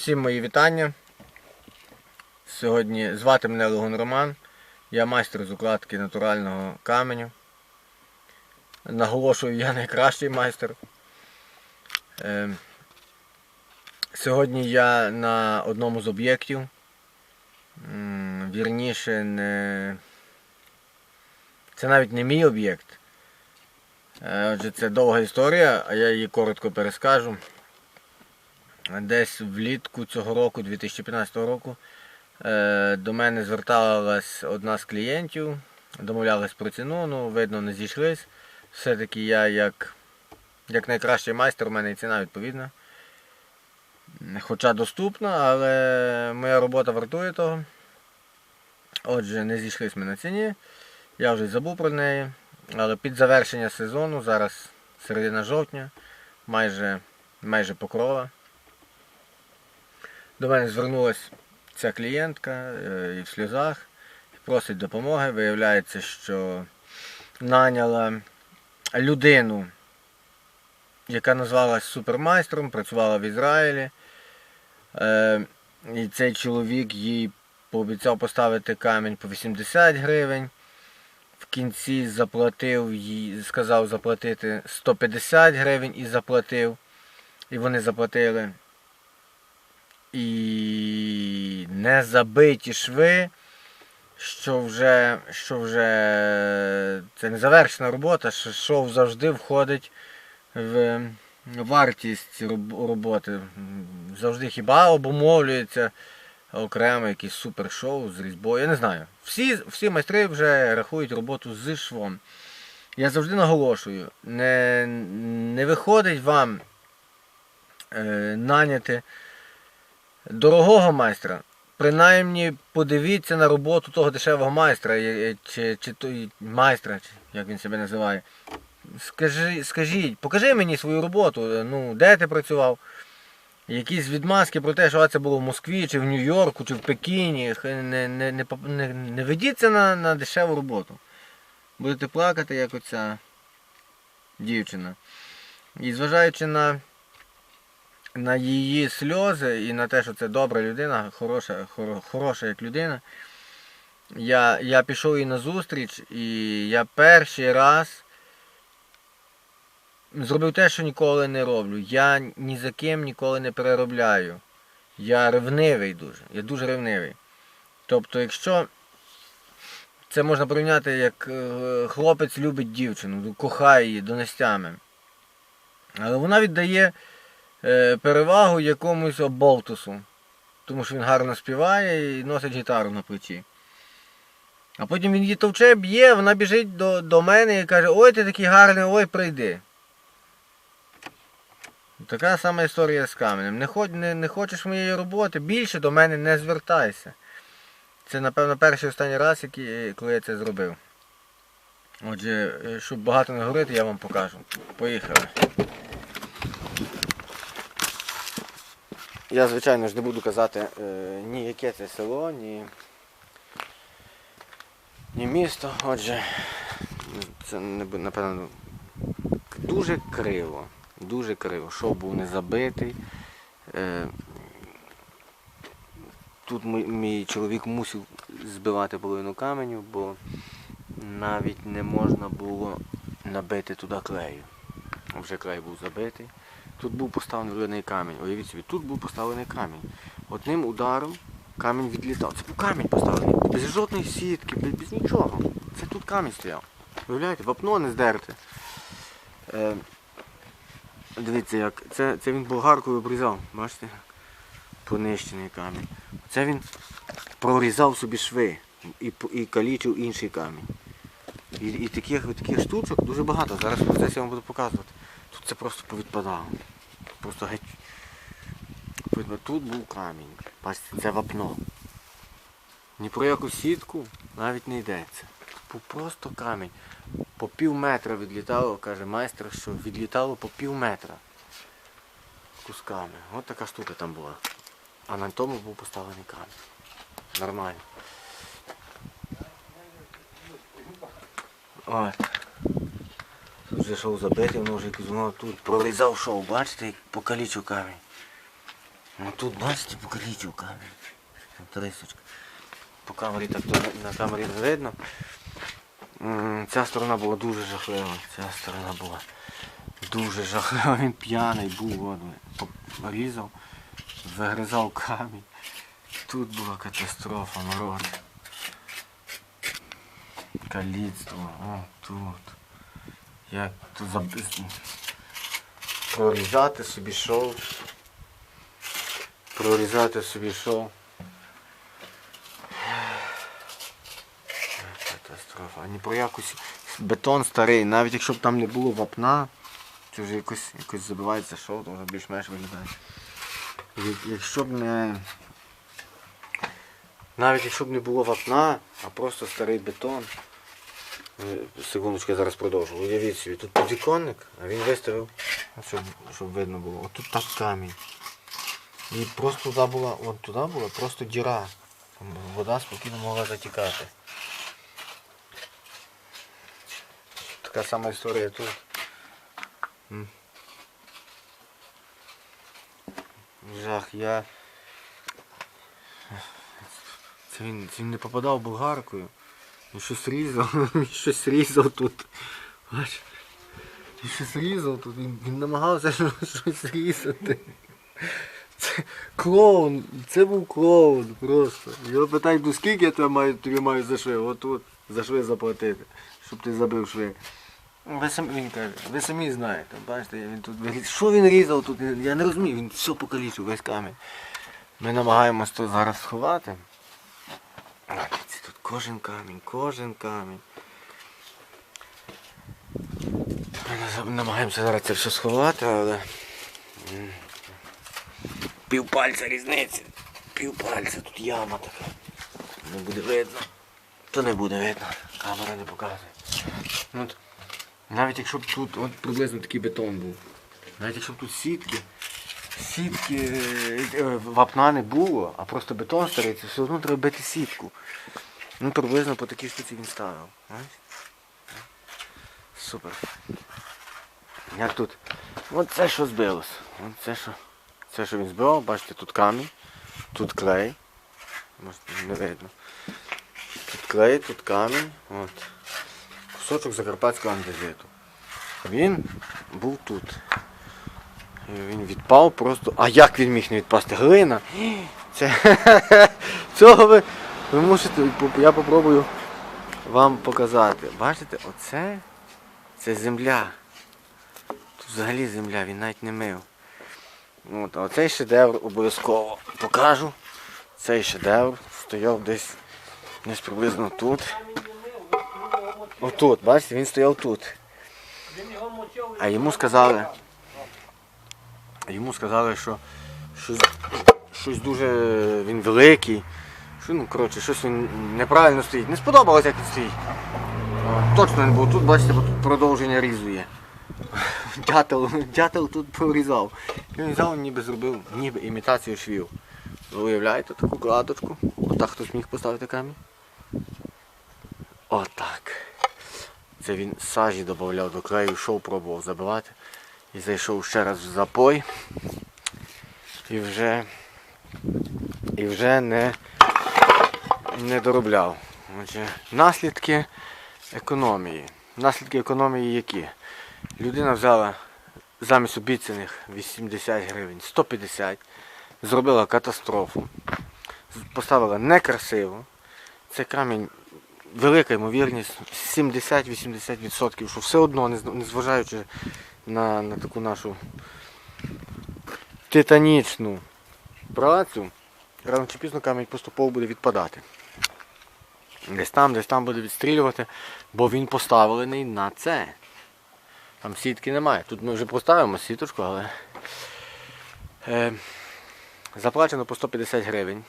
Всім мої вітання. Сьогодні звати мене Легон Роман. Я майстер з укладки натурального каменю. Наголошую, я найкращий майстер. Е, Сьогодні я на одному з об'єктів. Вірніше, не... це навіть не мій об'єкт. Е, Отже, це довга історія, а я її коротко перескажу. Десь влітку цього року, 2015 року, е, до мене зверталась одна з клієнтів, домовлялась про ціну, ну, видно, не зійшлись. Все-таки я як, як найкращий майстер, у мене і ціна відповідна. Хоча доступна, але моя робота вартує того. Отже, не зійшлись ми на ціні. Я вже забув про неї. Але під завершення сезону, зараз середина жовтня, майже, майже покрова. До мене звернулася ця клієнтка е, і в сльозах, і просить допомоги. Виявляється, що наняла людину, яка назвалась супермайстром, працювала в Ізраїлі. Е, І цей чоловік їй пообіцяв поставити камінь по 80 гривень. В кінці заплатив їй, сказав заплатити 150 гривень і заплатив. І вони заплатили. І не забиті шви, що вже, що вже це не завершена робота, що шов завжди входить в вартість роботи. Завжди хіба обумовлюється окремо якийсь супершоу з різьбою. Я не знаю. Всі, всі майстри вже рахують роботу з швом. Я завжди наголошую, не, не виходить вам е, наняти дорогого майстра. Принаймні подивіться на роботу того дешевого майстра, чи, чи той майстра, чи як він себе називає. Скажи, скажіть, покажи мені свою роботу, е, ну, де ти працював? Якісь відмазки про те, що це було в Москві, чи в Нью-Йорку, чи в Пекіні. Не, не, не, не, не ведіться на, на дешеву роботу. Будете плакати, як оця дівчина. І зважаючи на, на її сльози і на те, що це добра людина, хороша, хоро- хороша як людина, я, я пішов їй на зустріч і я перший раз зробив те, що ніколи не роблю. Я ні за ким ніколи не переробляю. Я ревнивий дуже. Я дуже ревнивий. Тобто, якщо це можна порівняти, як е, хлопець любить дівчину, кохає її донестями. Але вона віддає перевагу якомусь оболтусу. Тому що він гарно співає і носить гітару на плечі. А потім він її товче, б'є, вона біжить до, до мене і каже, ой, ти такий гарний, ой, прийди. Така сама історія з каменем. Не, хоч, не, не хочеш моєї роботи, більше до мене не звертайся. Це, напевно, перший останній раз, який, коли я це зробив. Отже, е, щоб багато не говорити, я вам покажу. Поїхали. Я, звичайно ж, не буду казати е, ні яке це село, ні, ні місто. Отже, це напевно дуже криво. Дуже криво. Шов був не забитий. Е, Тут мій, мій чоловік мусив збивати половину каменю, бо навіть не можна було набити туди клею. Вже клей був забитий. Тут був поставлений виливний камінь. Уявіть собі, тут був поставлений камінь. Одним ударом камінь відлітав. Це був камінь поставлений. Без жодної сітки, без, без нічого. Це тут камінь стояв. Уявляєте, вапно не здерте. Е, дивіться, як це, це він болгаркою обрізав, бачите? Понищений камінь. Це він прорізав собі шви і, і калічив інший камінь. І, і таких, таких штучок дуже багато. Зараз в я вам буду показувати. Тут це просто повідпадало. Просто геть. Видно, Тут був камінь. Бачите, це вапно. Ні про яку сітку навіть не йдеться. Був просто камінь. По пів метра відлітало, каже майстер, що відлітало по пів метра кусками. От така штука там була. А на тому був поставлений камінь. Нормально. Ось. Тут вже шов забитий, воно вже воно тут прорізав шов, бачите, покалічив камінь. Ну тут, бачите, покажіть у камері. Трисочка. По камері так то на камері не видно. Ця сторона була дуже жахлива. Ця сторона була дуже жахлива. Він п'яний був, різав, вигризав камінь. Тут була катастрофа, народ. Каліцтво, о, тут. Як тут заб- прорізати собі шов. Прорізати собі шов. Катастрофа. Ні про якусь бетон старий, навіть якщо б там не було вапна, це вже якось, якось забивається шов, то вже більш-менш виглядає. Як- Якщо б не. Навіть якщо б не було вапна, а просто старий бетон. Е, Секундочку, я зараз продовжу. Уявіть собі, тут підвіконник, а він виставив, щоб, щоб видно було. Отут так камінь. І просто туди була, от туди була просто діра. Вода спокійно могла затікати. Така сама історія тут. Жах, я. Це він, це він не попадав болгаркою. Він щось різав, він щось різав тут. Бач? Він щось різав тут, він, він намагався щось різати. Це клоун, це був клоун просто. Його питають, ну скільки я тебе маю, тобі маю за шви? От тут за шви заплатити, щоб ти забив шви. Ви самі, він каже, ви самі знаєте, бачите, він тут виріз- Що він різав тут? Я не розумію, він все покалічив, весь камінь. Ми намагаємось то зараз сховати. Тут кожен камінь, кожен камінь. Ми намагаємося зараз це все сховати, але. м, Півпальця різниці. Півпальця, тут яма така. Не буде видно. То не буде видно. Камера не показує. Ну, от, навіть якщо б тут от приблизно такий бетон був. Навіть якщо б тут сітки, сітки е, е, вапна не було, а просто бетон старий, це все одно треба бити сітку. Ну приблизно по такій штуці він ставив. Супер. Як тут? От це що збилось. От це що. Це що він збивав, бачите, тут камінь, тут клей. Може не видно. Тут клей, тут камінь. От. Кусочок закарпатського андезиту. Він був тут. Він відпав просто. А як він міг не відпасти? Глина! Це... Цього ви, ви мусите. Я попробую вам показати. Бачите, оце це земля. Тут взагалі земля, він навіть не мив. От, а цей шедевр обов'язково покажу. Цей шедевр стояв десь, десь приблизно тут. Отут, бачите, він стояв тут. А йому сказали. Йому сказали, що щось, щось дуже він великий. Що, ну, коротше, щось він неправильно стоїть. Не сподобалось, як він стоїть. Точно не було. Тут, бачите, тут продовження різу є. Дятел, дятел тут порізав. Він взяв, ніби зробив ніби імітацію швів. Ви уявляєте таку кладочку? Отак хтось міг поставити камінь? Отак. Це він сажі додавав до краю, йшов, пробував забивати. І зайшов ще раз в запой. І вже, і вже не, не доробляв. Наслідки економії. Наслідки економії які? Людина взяла замість обіцяних 80 гривень 150, зробила катастрофу, поставила некрасиво. Це камінь, велика ймовірність, 70-80%, що все одно, незважаючи на, на таку нашу титанічну працю, рано чи пізно камінь поступово буде відпадати. Десь там, десь там буде відстрілювати, бо він поставлений на це. Там сітки немає. Тут ми вже поставимо сіточку, але е, заплачено по 150 гривень.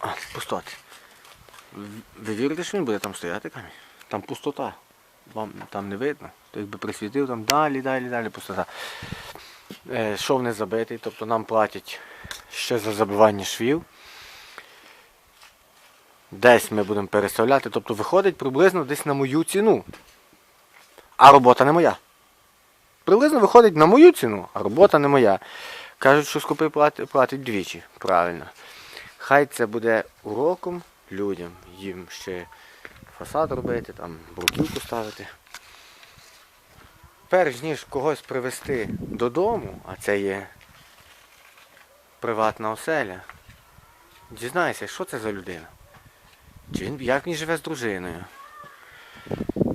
А, пустоти. Ви вірите, що він буде там стояти камінь? Там пустота. Вам там не видно. То якби присвітив, там далі, далі, далі пустота. Е, шов не забитий, тобто нам платять ще за забивання швів. Десь ми будемо переставляти, тобто виходить приблизно десь на мою ціну. А робота не моя. Приблизно виходить на мою ціну, а робота не моя. Кажуть, що скупий платить, платить двічі, правильно. Хай це буде уроком людям, їм ще фасад робити, там бруківку ставити. Перш ніж когось привезти додому, а це є приватна оселя, дізнайся, що це за людина. Чи він як він живе з дружиною?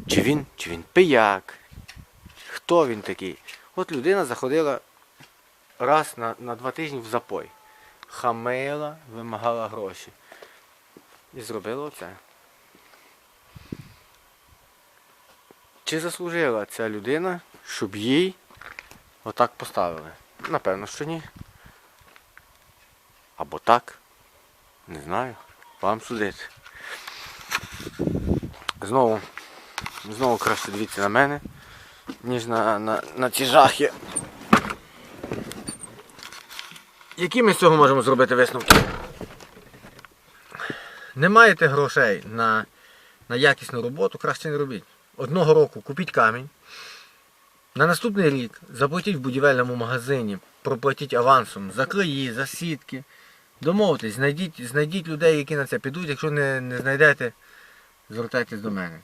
Чи він, чи він пияк? Хто він такий? От людина заходила раз на, на два тижні в запой. Хамила, вимагала гроші. І зробила оце. Чи заслужила ця людина, щоб їй отак поставили? Напевно, що ні. Або так. Не знаю. Вам судити. Знову, знову краще дивіться на мене, ніж на, на, на ті жахи. Які ми з цього можемо зробити висновки? Не маєте грошей на, на якісну роботу, краще не робіть. Одного року купіть камінь. На наступний рік заплатіть в будівельному магазині, проплатіть авансом за клеї, за сітки. Домовтесь, знайдіть, знайдіть людей, які на це підуть. Якщо не, не знайдете, звертайтесь до мене.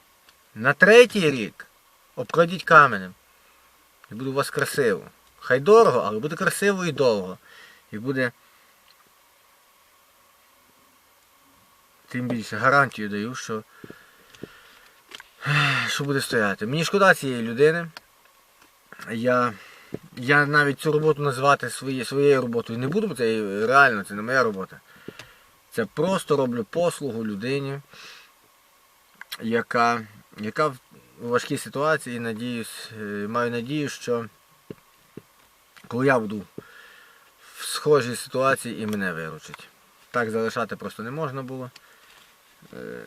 На третій рік обкладіть каменем. І буде у вас красиво. Хай дорого, але буде красиво і довго. І буде. Тим більше гарантію даю, що, що буде стояти. Мені шкода цієї людини. Я, я навіть цю роботу називати своє, своєю роботою не буду, бо це реально це не моя робота. Це просто роблю послугу людині, яка, яка в важкій ситуації, надіюсь, е, маю надію, що коли я буду в схожій ситуації і мене виручить. Так залишати просто не можна було. Е,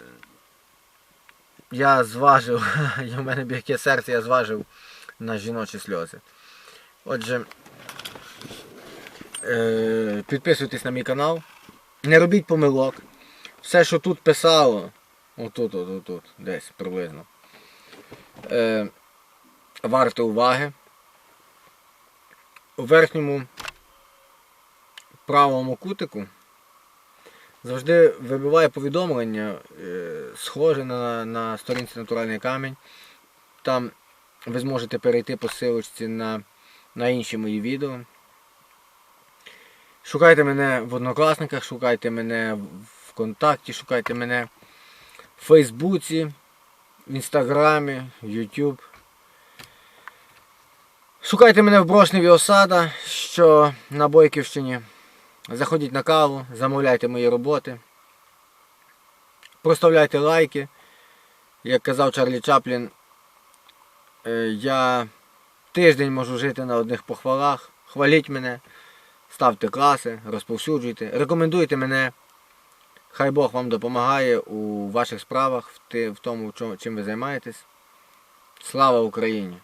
Я зважив, в мене б'яке серце, я зважив на жіночі сльози. Отже, е, підписуйтесь на мій канал, не робіть помилок. Все, що тут писало, отут, отут, отут, десь приблизно. Е, варте уваги. У верхньому правому кутику завжди вибиває повідомлення, е, схоже на, на сторінці Натуральний камінь. Там ви зможете перейти по ссылочці на, на інші мої відео. Шукайте мене в однокласниках, шукайте мене в ВКонтакті, шукайте мене в Фейсбуці, в Інстаграмі, YouTube. Шукайте мене в Брошневі Осада, що на Бойківщині. Заходіть на каву, замовляйте мої роботи. Проставляйте лайки. Як казав Чарлі Чаплін, е, я тиждень можу жити на одних похвалах. Хваліть мене, ставте класи, розповсюджуйте, рекомендуйте мене. Хай Бог вам допомагає у ваших справах, в тому, чим ви займаєтесь. Слава Україні!